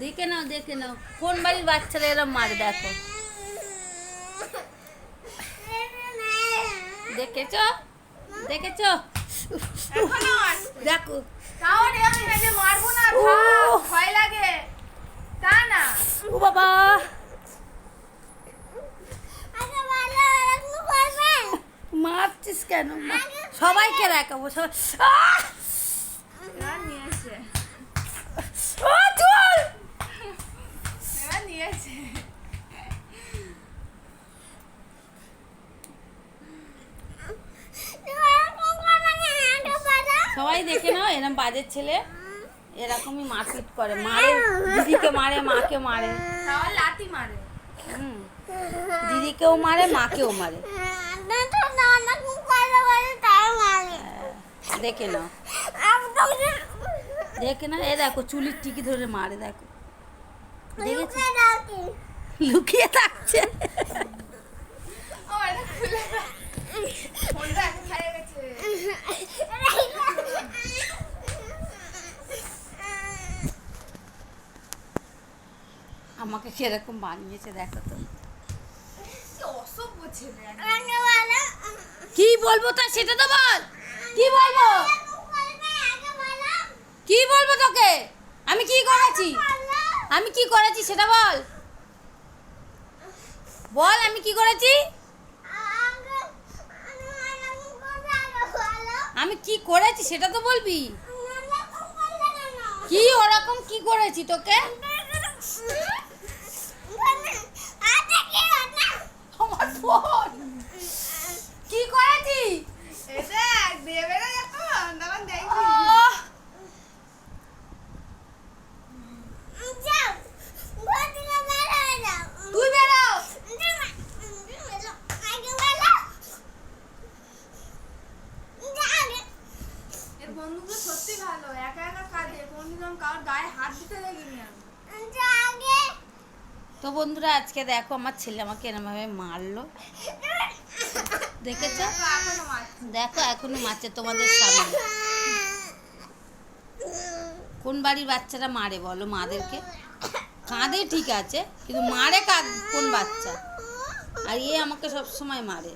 দেখে নাও দেখে নাও। কোন বাড়ির বাচ্চারা এরম মারে দেখো? দেখেছ? দেখেছ? দেখো। মারবো না ভয় লাগে। তা না। ও বাবা। মারছিস কেন? সবাইকে দেখাবো সবাই নিয়েছে সবাই দেখে নাও এরম বাজের ছেলে। এরকমই মারপিট করে। মারে দিদিকে মারে মাকে মারে। লাতি মারে। হুম। দিদিকেও মারে মাকেও মারে। দেখে নাও। দেখে না এ দেখো চুলির টিকি ধরে মারে দেখো। লুকিয়ে থাকছে। ও এটা খুলে ফোনটা এখন খাইয়ে গেছে। আমাকে সেরকম বানিয়েছে দেখো তো। কি বলব তা সেটা তো বল। কি বলব? কি বলব তোকে? আমি কি করেছি? আমি কি করেছি সেটা বল। বল, আমি কি করেছি? আমি কি করেছি সেটা তো বলবি। কি ওরকম কি করেছি তোকে আমার ফোন কি করেছি এটা দেবে না এখন তখন দেখবি আহ! তুই বেরো এর বন্ধুগুলো সত্যি ভালো একা একা কাঁদে কোনদিন কারোর গায়ে হাত দিতে দেখিনি আমি। তো বন্ধুরা আজকে দেখো আমার ছেলে আমাকে এরমভাবে মারলো। দেখেছ? দেখো এখনও মারছে। তোমাদের সামনে। কোন বাড়ির বাচ্চারা মারে বলো মাদেরকে? কাঁদে ঠিক আছে কিন্তু মারে কাঁদ কোন বাচ্চা? আর এ আমাকে সব সময় মারে।